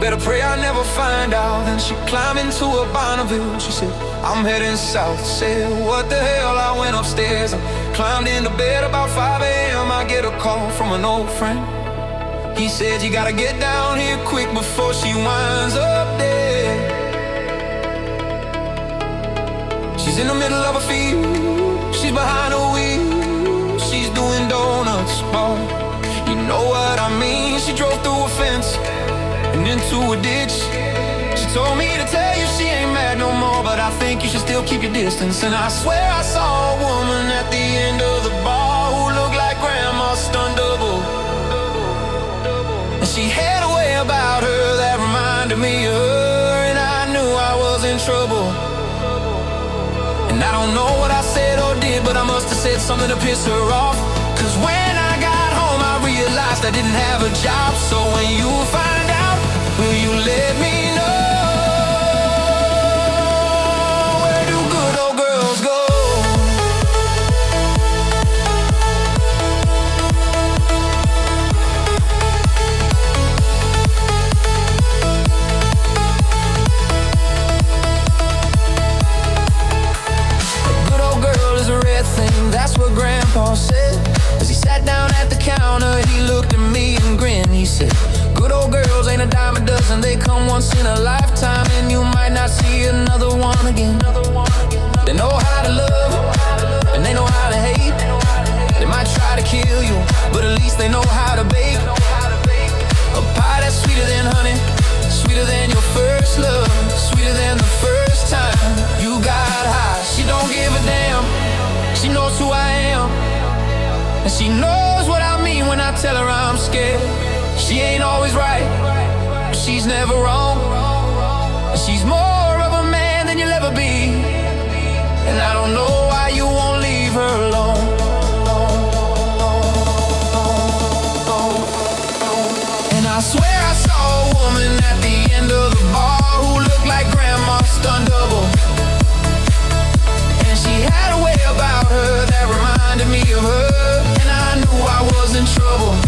better pray I never find out. Then she climbed into a Bonneville. She said, I'm heading south. Said, what the hell? I went upstairs and climbed into bed about 5 a.m. I get a call from an old friend. He said, you gotta get down here quick before she winds up dead. She's in the middle of a field. She's behind a wheel. She's doing donuts, boy. You know what I mean? She drove through a fence and into a ditch. She told me to tell you she ain't mad no more, but I think you should still keep your distance. And I swear I saw a woman at the end of the bar who looked like Grandma stunned double. And she had a way about her that reminded me of her, and I knew I was in trouble. And I don't know what I said or did, but I must have said something to piss her off. Cause when I got home, I realized I didn't have a job. So when you find will you let me dime a they come once in a lifetime, and you might not see another one again. They know how to love, and they know how to hate. They might try to kill you, but at least they know how to bake. A pie that's sweeter than honey, sweeter than your first love, sweeter than the first time you got high. She don't give a damn, she knows who I am, and she knows what I mean when I tell her I'm scared. She ain't always right, she's never wrong. She's more of a man than you'll ever be, and I don't know why you won't leave her alone. And I swear I saw a woman at the end of the bar who looked like Grandma stunned double. And she had a way about her that reminded me of her. And I knew I was in trouble.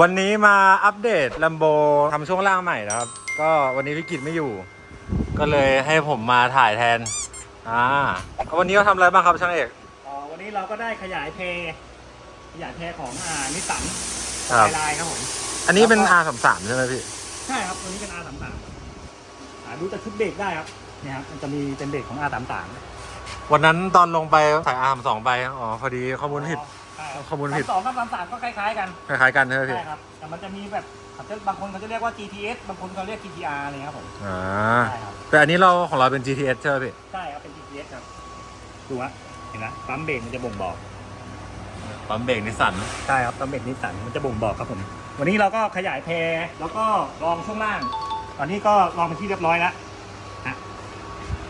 วันนี้มาอัปเดตลัมโบทำช่วงล่างใหม่นะครับ ก็วันนี้พี่กิจไม่อยู่ ก็เลยให้ผมมาถ่ายแทน อ่าวันนี้เราทำอะไรบ้างครับช่างเอก อ๋อวันนี้เราก็ได้ขยายเพขยายเพของอ่านิสสันครับไลน์ครับผม อันนี้เป็น R33 ใช่ไหมพี่ ใช่ครับตัวนี้เป็น R33 อ่าดูจากชุดเบรกได้ครับเนี่ยครับมันจะมีเป็นเบรกของ R33 วันนั้นตอนลงไปใส่ R32 ไป อ๋อ พอดีข้อมูลผิดใช่รับ ข้อมูลผิดสองกับ33ก็คล้ายๆกัน คล้ายๆกันใช่ไหมพี่ ใช่ครับแต่มันจะมีแบบเขาจะบางคนเขาจะเรียกว่า GTS บางคนเขาเรียก GTR อะไรครับผมอ่า ใช่ครับแต่อันนี้เราของเราเป็น GTS ใช่ไหมพี่ ใช่ครับเป็น GTS ครับดูฮะเห็นไหมปั๊มเบรกมันจะบ่งบอก ปั๊มเบรกนิสสัน ใช่ครับตำเบ็ดนิสสันมันจะบ่งบอกครับผม วันนี้เราก็ขยายแพรแล้วก็ลองช่วงล่าง ตอนนี้ก็ลองเป็นที่เรียบร้อยแล้วฮะ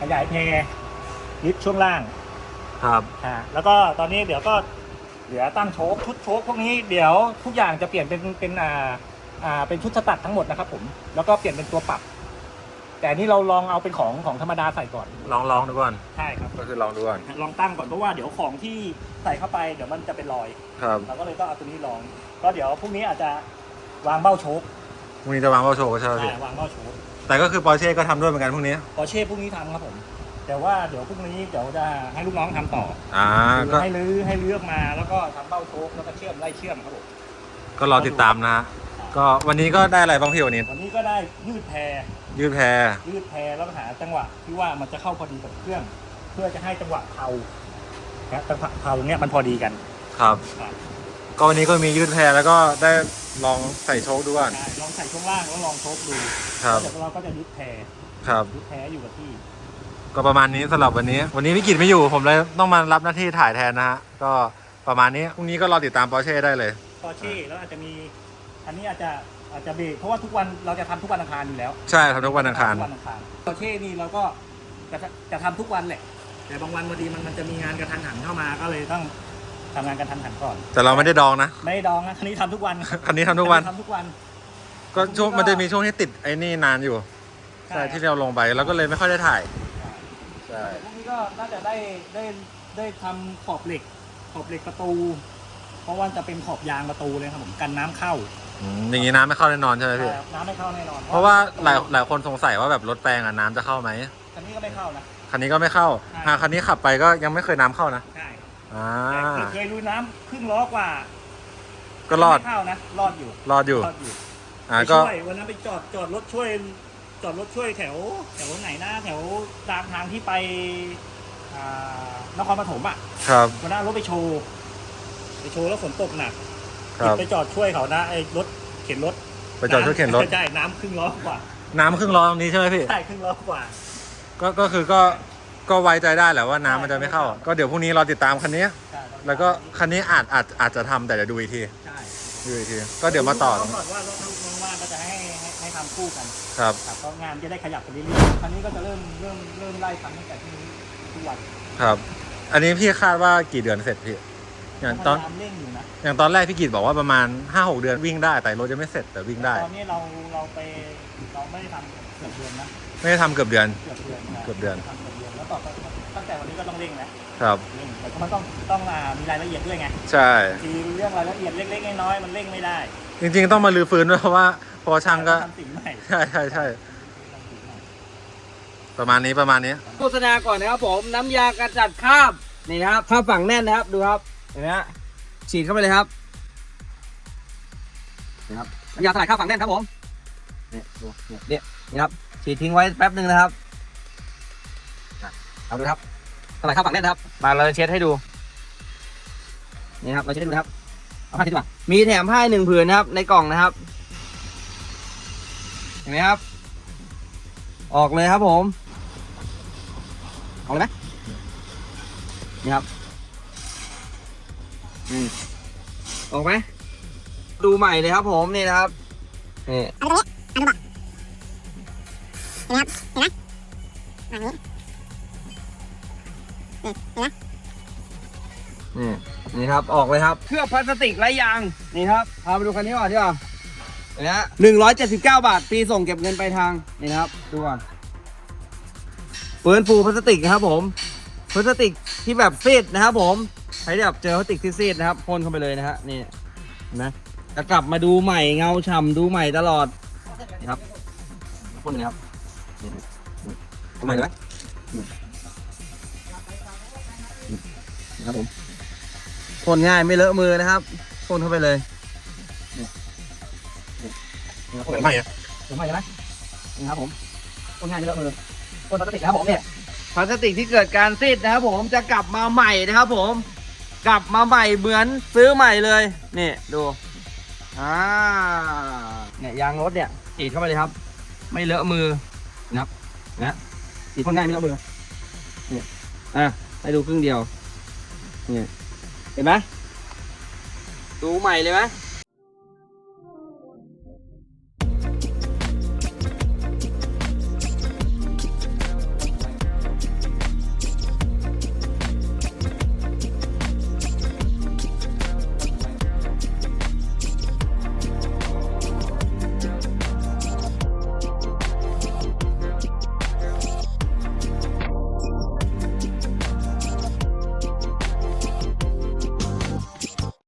ขยายแพรยึดช่วงล่างครับอ่าแล้วก็ตอนนี้เดี๋ยวก็ เหลือตั้งโชคชุดโชคพวกนี้เดี๋ยวทุกอย่างจะเปลี่ยนเป็นเป็นอ่าอ่าเป็นชุดสตัดทั้งหมดนะครับผมแล้วก็เปลี่ยนเป็นตัวปรับ แต่อันนี้เราลองเอาเป็นของของธรรมดาใส่ก่อนลองลองดูก่อน ใช่ครับ ก็คือลองดูก่อน ลองตั้งก่อนเพราะว่าเดี๋ยวของที่ใส่เข้าไปเดี๋ยวมันจะเป็นรอย ครับเราก็เลยต้องเอาตัวนี้ลอง ก็เดี๋ยวพรุ่งนี้อาจจะวางเบ้าโชคพรุ่งนี้จะวางว่าโชว์ใช่ไหมพี่ใช่วางเบ้าโชคแต่ก็คือปอร์เช่ก็ทำด้วยเหมือนกันพรุ่งนี้ปอร์เช่พรุ่งนี้ทำครับผม แต่ว่าเดี๋ยวพรุ่งนี้เดี๋ยวจะให้ลูกน้องทำต่ออ่าคือก็ให้ลื้อให้ลื้อออกมาแล้วก็ทำเบ้าโชคแล้วก็เชื่อมไล่เชื่อมครับผมก็รอติดตามนะฮะก็วันนี้ก็ได้อะไรบ้างพี่วันนี้ วันนี้ก็ได้ยืดแพรยืดแพรยืดแพรแล้วหาจังหวะที่ว่ามันจะเข้าพอดีกับเครื่อง เพื่อจะให้จังหวะเผานะจังหวะเผาเนี้ยมันพอดีกันครับ ครับก็วันนี้ก็มียืดแพรแล้วก็ได้ลองใส่โชคดูก่อนได้ลองใส่ช่วงล่างแล้วลองโชคดูครับ แล้วเดี๋ยวเราก็จะยึดแพรครับ ยึดแพรอยู่กับที่ ก็ประมาณนี้สำหรับวันนี้ วันนี้พี่กิจไม่อยู่ผมเลยต้องมารับหน้าที่ถ่ายแทนนะฮะ ก็ประมาณนี้พรุ่งนี้ก็รอติดตามปอร์เช่ได้เลย ปอร์เช่แล้วอาจจะมีอันนี้อาจจะอาจจะเบรกเพราะว่าทุกวันเราจะทำทุกวันอังคารอยู่แล้วใช่ทำทุกวันอังคาร ทุกวันอังคารปอร์เช่นี่เราก็จะจะทำทุกวันแหละ แต่บางวันพอดีมันมันจะมีงานกระทันหันเข้ามาก็เลยต้องทำงานกระทันหันก่อน แต่เราไม่ได้ดองนะ ไม่ได้ดองนะคันนี้ทำทุกวันคันนี้ทำทุกวัน ทำทุกวัน ก็ช่วงมันจะมีช่วงที่ติดไอ้นี่นานอยู่ ใช่ใช่ที่เราลงไปแล้วก็เลยไม่ค่อยได้ถ่าย ใช่ พวกนี้ก็น่าจะได้ได้ได้ทำขอบเหล็ก ขอบเหล็กประตู เพราะว่าจะเป็นขอบยางประตูเลยครับผมกันน้ำเข้าอืมอย่างนี้น้ำไม่เข้าแน่นอนใช่ไหมพี่ใช่ครับน้ำไม่เข้าแน่นอนเพราะว่าหลายหลายคนสงสัยว่าแบบรถแปลงอะน้ำจะเข้าไหม คันนี้ก็ไม่เข้านะ คันนี้ก็ไม่เข้าใช่หากคันนี้ขับไปก็ยังไม่เคยน้ำเข้านะ ใช่อ่า แต่เคยลุยน้ำครึ่งล้อกว่าก็รอด ไม่เข้านะรอดอยู่รอดอยู่ รอดอยู่ อ่า ไปก็ ช่วยวันนั้นไปจอดจอดรถช่วย จอดรถช่วยแถว แถวไหนนะแถวตามทางที่ไปอ่านครปฐมอะครับ วันนั้นเอารถไปโชว์ไปโชว์แล้วฝนตกหนักครับไปจอดช่วยเขานะไอ้รถเข็นรถไปจอดช่วยเข็นรถ ใช่น้ำครึ่งล้อกว่าน้ำครึ่งล้อตรงนี้ใช่ไหมพี่ ใช่ครึ่งล้อกว่า ก็ก็คือก็ก็ไว้ใจได้แหละว่าน้ำมันจะไม่เข้าก็เดี๋ยวพรุ่งนี้เราติดตามคันนี้ ใช่แล้วก็คันนี้อาจอาจอาจจะทำแต่เดี๋ยวดูอีกทีใช่ดูอีกที ก็เดี๋ยวมาต่อ ก่อนว่ารถลูกน้องว่างก็จะให้ ให้ให้ทำคู่กันครับ ครับก็งานจะได้ขยับไปเรื่อยๆคันนี้ก็จะเริ่มเริ่มเริ่มไล่ทำตั้งแต่ที่นี้ทุกวันครับ อันนี้พี่คาดว่ากี่เดือนเสร็จพี่ อย่างตอน พยายามเร่งอยู่นะ อย่างตอนแรกพี่กิจบอกว่าประมาณ 5-6 เดือนวิ่งได้ แต่รถจะไม่เสร็จแต่วิ่งได้ ตอนนี้เราเราไปเราไม่ได้ทำเกือบเดือนนะไม่ได้ทำเกือบเดือน เกือบเดือนนะเกือบเดือน ทำเกือบเดือนแล้วต่อไปตั้งแต่วันนี้ก็ต้องเร่งนะครับ เร่งแต่ก็มันต้องต้องอ่ามีรายละเอียดด้วยไงใช่ ทีเรื่องรายละเอียดเล็กๆน้อยๆมันเร่งไม่ได้ จริงๆต้องมาลื้อฟื้นด้วยเพราะว่าพ อช่างก็ทำสิ่งใหม่ใช่ใช่ใช่ประมาณนี้ประมาณนี้ โฆษณาก่อนนะครับผมน้ำยากระจัดคราบนี่นะครับคราบฝังแน่นนะครับดูครับเห็นไหมฮะฉีดเข้าไปเลยครับนี่ครับน้ำยาสลายคราบฝังแน่นครับผมนี่ดูเนี่ยเนี่ยนี่ครับฉีดทิ้งไว้แป๊บหนึ่งนะครับอะเอาดูครับสลายคราบฝังแน่นนะครับ มาเราจะเช็ดให้ดูนี่ครับเราเช็ดให้ดูนะครับเอาผ้าเช็ดดีกว่ามีแถมผ้าหนึ่งผืนนะครับในกล่องนะครับเห็นไหมครับ ออกเลยครับผมเอาเลยไหมนี่ครับอืมออกไหมดูใหม่เลยครับผมนี่นะครับนี่นี่นี่ครับออกเลยครับเครื่องพลาสติกไรยางนี่ครับพาไปดูคันนี้ก่อนดีกว่า นไหมฮะหนึ่งร้อยเจ็ดสิบเก้าบาทปีส่งเก็บเงินไปลายทางนี่นะครับ ดูก่อนฟื้นฟูพลาสติกนะครับผมพลาสติกที่แบบซีดนะครับผมใครที่แบบเจอพลาสติกที่ซีดนะครับพ่นเข้าไปเลยนะฮะนี่นไหมจะกลับมาดูใหม่เงาฉ่ำดูใหม่ตลอดนี่ครับพ่นเลยครับทำไมไหมนะครับผมพ่นง่ายไม่เลอะมือนะครับพ่นเข้าไปเลย นี่พ่นไม่อะเห็นไหมเห็นไหมนี่ครับผมพ่นง่ายไม่เลอะมือพ่นพลาสติกนะครับผมเนี่ยพลาสติกที่เกิดการซีดนะครับผมจะกลับมาใหม่นะครับผม กลับมาใหม่เหมือนซื้อใหม่เลยนี่ดูอ่าเนี่ยยางรถเนี่ยฉีดเข้าไปเลยครับ ไม่เลอะมือนะครับนะฉีดพ่นง่ายไม่เลอะมือเนี่ยอะให้ดูครึ่งเดียวเนี่ยเห็นไหมดูใหม่เลยไหม